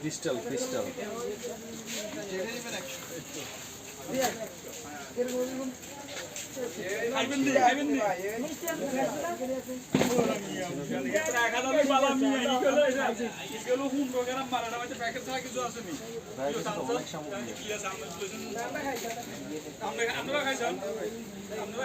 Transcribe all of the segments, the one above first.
Crystal crystal আমরা খাইছেন আমরা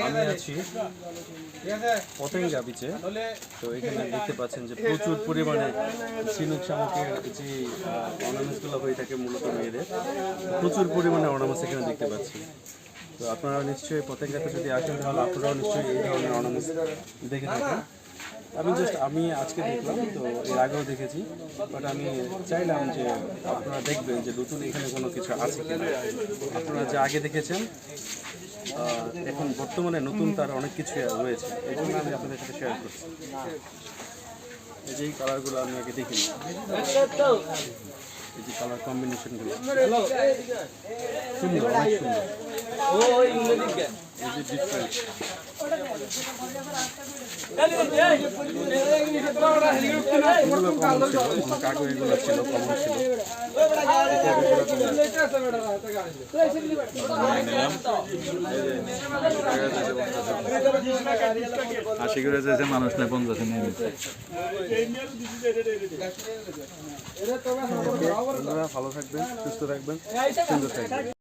আমি আছি তো এখানে দেখতে পাচ্ছেন যে প্রচুর পরিমাণে ঝিনুক শামুকের যে মূলত মেয়েদের প্রচুর পরিমাণে এখানে দেখতে পাচ্ছি তো আপনারা নিশ্চয়ই পতেঙ্গাতে যদি আসেন তাহলে আপনারাও নিশ্চয়ই এই ধরনের অর্নামেন্টস দেখে থাকেন আমি জাস্ট আমি আজকে দেখলাম, তো এর আগেও দেখেছি বাট আমি চাইলাম যে আপনারা দেখবেন যে নতুন এখানে কোনো কিছু আছে কিনা। আপনারা যে আগে দেখেছেন এখন বর্তমানে নতুন তার অনেক কিছু রয়েছে, এই জন্য আমি আপনাদের সাথে শেয়ার করছি। এই যে কালারগুলো আমি আগে দেখিনি। এই যে কালার কম্বিনেশনগুলো সুন্দর, অনেক সুন্দর। এই যে ডিফারেন্ট আশি করে যাচ্ছে মানুষ না পঞ্চাশে নিয়ে ভালো থাকবেন সুস্থ থাকবেন সুন্দর থাকবেন।